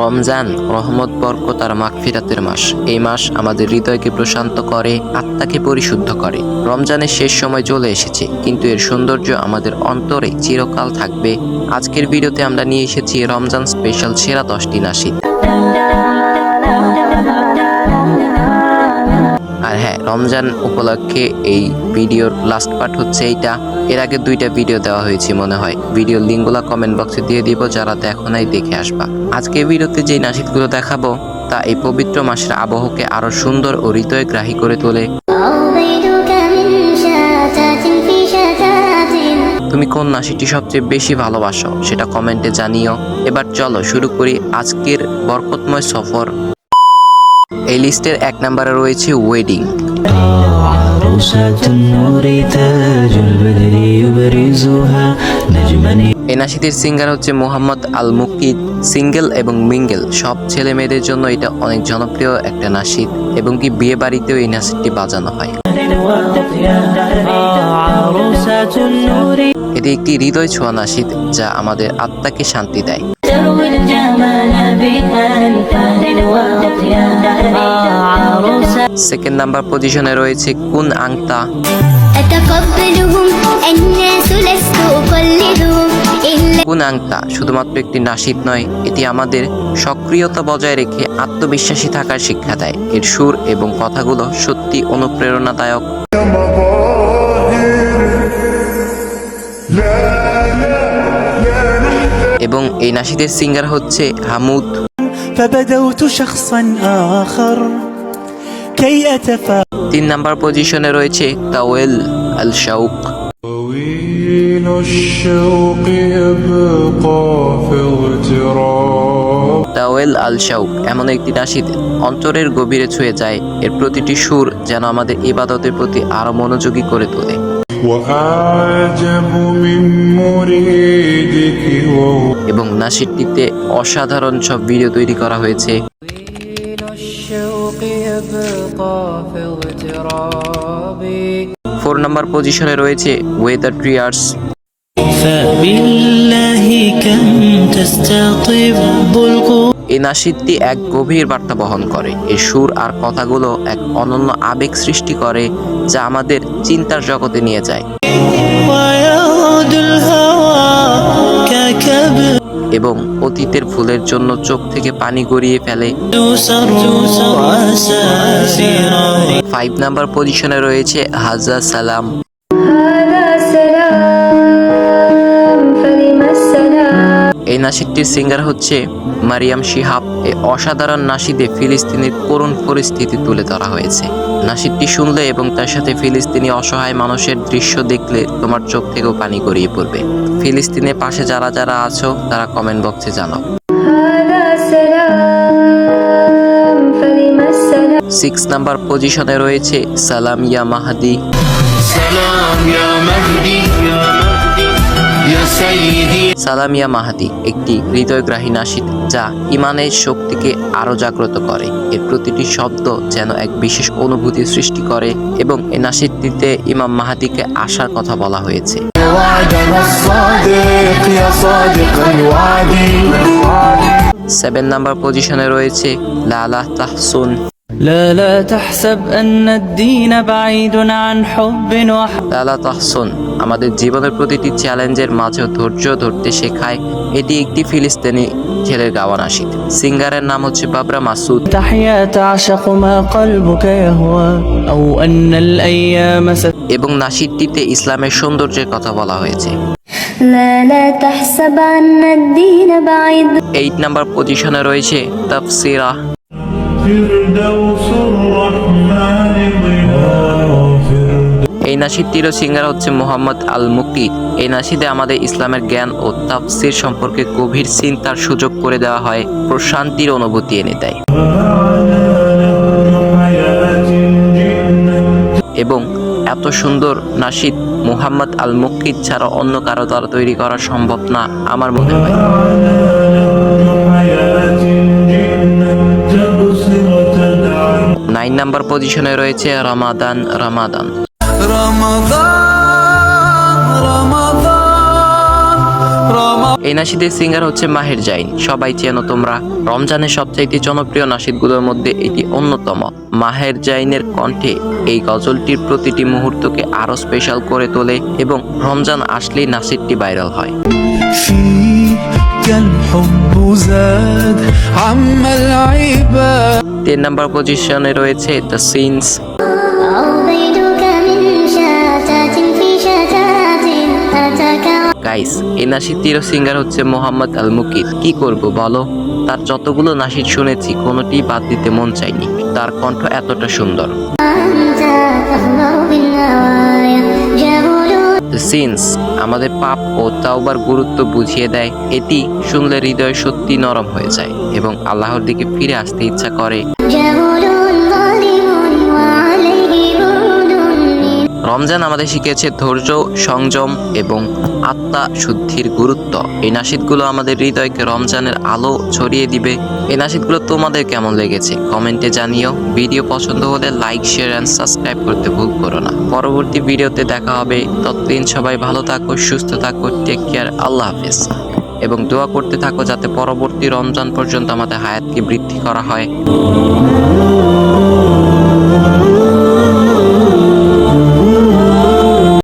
রমজান, রহমত, বরকত আর মাগফিরাতের মাস। এই মাস আমাদের হৃদয়কে প্রশান্ত করে, আত্মাকে পরিশুদ্ধ করে। রমজানের শেষ সময় চলে এসেছে, কিন্তু এর সৌন্দর্য আমাদের অন্তরে চিরকাল থাকবে। আজকের ভিডিওতে আমরা নিয়ে এসেছি রমজান স্পেশাল সেরা দশটি নাসিদ। হ্যাঁ রমজান উপলক্ষে এই ভিডিওর লাস্ট পার্ট হচ্ছে এইটা। এর আগে দুইটা ভিডিও দেওয়া হয়েছে মনে হয়। ভিডিওর লিঙ্কগুলো কমেন্ট বক্সে দিয়ে দিব, যারা তো এখনই দেখে আসবা। আজকে ভিডিওতে যে নাসিদগুলো দেখাবো, তা এই পবিত্র মাসের আবহকে আরও সুন্দর ও হৃদয় গ্রাহী করে তোলে। তুমি কোন নাসিটি সবচেয়ে বেশি ভালোবাসো, সেটা কমেন্টে জানিও। এবার চলো শুরু করি আজকের বরকতময় সফর। এই লিস্টের এক নাম্বারে রয়েছে ওয়েডিং এনাশিদের সিঙ্গার হচ্ছে মোহাম্মদ আল মুকিদ সিঙ্গেল এবং মিঙ্গেল সব ছেলে মেয়েদের জন্য এটা অনেক জনপ্রিয় একটা নাসিদ, এবং কি বিয়ে বাড়িতেও এই নাসিদটি বাজানো হয়। এটি একটি হৃদয় ছোঁয়া নাসিদ, যা আমাদের আত্মাকে শান্তি দেয়। সেকেন্ড নাম্বার পজিশনে রয়েছে কুন আংতা أتقبلهم الناس لست أقلدهم إلا কুন আংতা শুধুমাত্র একটি নাসিদ নয় এটি আমাদের সক্রিয়তা বজায় রেখে আত্মবিশ্বাসী থাকার শিক্ষা দেয় এর সুর এবং কথাগুলো সত্যি অনুপ্রেরণাদায়ক এবং এই নাসিদের সিঙ্গার হচ্ছে হামুদ فبدوت شخصا آخر كي أتفاءل তিন নাম্বার পজিশনে রয়েছে তাওয়েল আল শাউক তাওয়েল আল শাউক এমন একটি নাসিদ অন্তরের গভীরে ছুঁয়ে যায়। এর প্রতিটি সুর যেন আমাদের ইবাদতের প্রতি আরও মনোযোগী করে তোলে। এবং নাসিরটিতে অসাধারণ সব ভিডিও তৈরি করা হয়েছে। ফোর নাম্বার পজিশনে রয়েছে ওয়েদার ট্রিয়ার্স এই নাসিদটি এক গভীর বার্তা বহন করে। এই সুর আর কথাগুলো এক অনন্য আবেগ সৃষ্টি করে, যা আমাদের চিন্তার জগতে নিয়ে যায়। এবং অতীতের ভুলের জন্য চোখ থেকে পানি গড়িয়ে ফেলে। ফাইভ নাম্বার পজিশনে রয়েছে হাজা সালাম। এই নাসিকটির সিঙ্গার হচ্ছে মারিয়াম শিহাব। এই অসাধারণ নাসিদে ফিলিস্তিনের করুণ পরিস্থিতি তুলে ধরা হয়েছে। নাসিদটি শুনলে এবং তার সাথে ফিলিস্তিনি অসহায় মানুষের দৃশ্য দেখলে তোমার চোখ থেকেও পানি গড়িয়ে পড়বে। ফিলিস্তিনের পাশে যারা যারা আছো তারা কমেন্ট বক্সে জানাও। সিক্স নাম্বার পজিশনে রয়েছে সালাম ইয়া মাহাদি। সালাম ইয়া মাহাদি একটি হৃদয়গ্রাহী নাসিদ যা ইমানের শক্তিকে আরও জাগ্রত করে। এর প্রতিটি শব্দ যেন এক বিশেষ অনুভূতি সৃষ্টি করে এবং এ নাসিদটিতে ইমাম মাহাদিকে আসার কথা বলা হয়েছে। وعدنا الصادق يا صادق الوعد সেভেন নাম্বার পজিশনে রয়েছে লালা তাহসুন لا لا تحسب أن الدين بعيد عن حب وحب লালা তাহসুন আমাদের জীবনের প্রতিটি চ্যালেঞ্জের মাঝেও ধৈর্য ধরতে শেখায় এটি একটি ফিলিস্তিনি ছেলের গাওয়া নাসিদ সিঙ্গারের নাম হচ্ছে বাবরা মাসুদ تحيا تعشق ما قلبك يهوى أو أن الأيام ست এবং নাসিদটিতে ইসলামের সৌন্দর্যের কথা বলা হয়েছে لا لا تحسب أن الدين بعيد এইট নাম্বার পজিশনে রয়েছে তাফসিরা এই নাসির তিরো সিঙ্গার হচ্ছে মোহাম্মদ আল মুক্তি এই নাসিদে আমাদের ইসলামের জ্ঞান ও তাফসির সম্পর্কে গভীর চিন্তার সুযোগ করে দেওয়া হয় প্রশান্তির অনুভূতি এনে দেয়। এবং এত সুন্দর নাসিদ মোহাম্মদ আল মুক্কিদ ছাড়া অন্য কারও দ্বারা তৈরি করা সম্ভব না, আমার মনে হয়। নাইন নাম্বার পজিশনে রয়েছে রমাদান রমাদান। এই নাসিদের সিঙ্গার হচ্ছে মাহের জাইন। সবাই চেনো তোমরা। রমজানের সবচাইতে জনপ্রিয় নাসিদগুলোর মধ্যে এটি অন্যতম। মাহের জাইনের কণ্ঠে এই গজলটির প্রতিটি মুহূর্তকে আরও স্পেশাল করে তোলে এবং রমজান আসলেই নাসিদটি ভাইরাল হয়। তিন নাম্বার পজিশনে রয়েছে দ্য সিনস গাইস এই নাসির তীর সিঙ্গার হচ্ছে মোহাম্মদ আল মুকিদ কি করব বলো? তার যতগুলো নাসির শুনেছি, কোনোটি বাদ দিতে মন চাইনি তার কণ্ঠ এতটা সুন্দর। সিন্স আমাদের পাপ ও তাওবার গুরুত্ব বুঝিয়ে দেয়। এটি শুনলে হৃদয় সত্যি নরম হয়ে যায় এবং আল্লাহর দিকে ফিরে আসতে ইচ্ছা করে। রমজান আমাদের শিখেছে ধৈর্য, সংযম এবং আত্মা শুদ্ধির গুরুত্ব। এই নাসিদগুলো আমাদের হৃদয়কে রমজানের আলো ছড়িয়ে দিবে। এই নাসিদগুলো তোমাদের কেমন লেগেছে? কমেন্টে জানিও। ভিডিও পছন্দ হলে লাইক, শেয়ার অ্যান্ড সাবস্ক্রাইব করতে ভুল করো না। পরবর্তী ভিডিওতে দেখা হবে। ততদিন সবাই ভালো থাকো, সুস্থ থাকো টেক কেয়ার আল্লাহ হাফেজ। এবং দোয়া করতে থাকো যাতে পরবর্তী রমজান পর্যন্ত আমাদের হায়াতকে বৃদ্ধি করা হয়।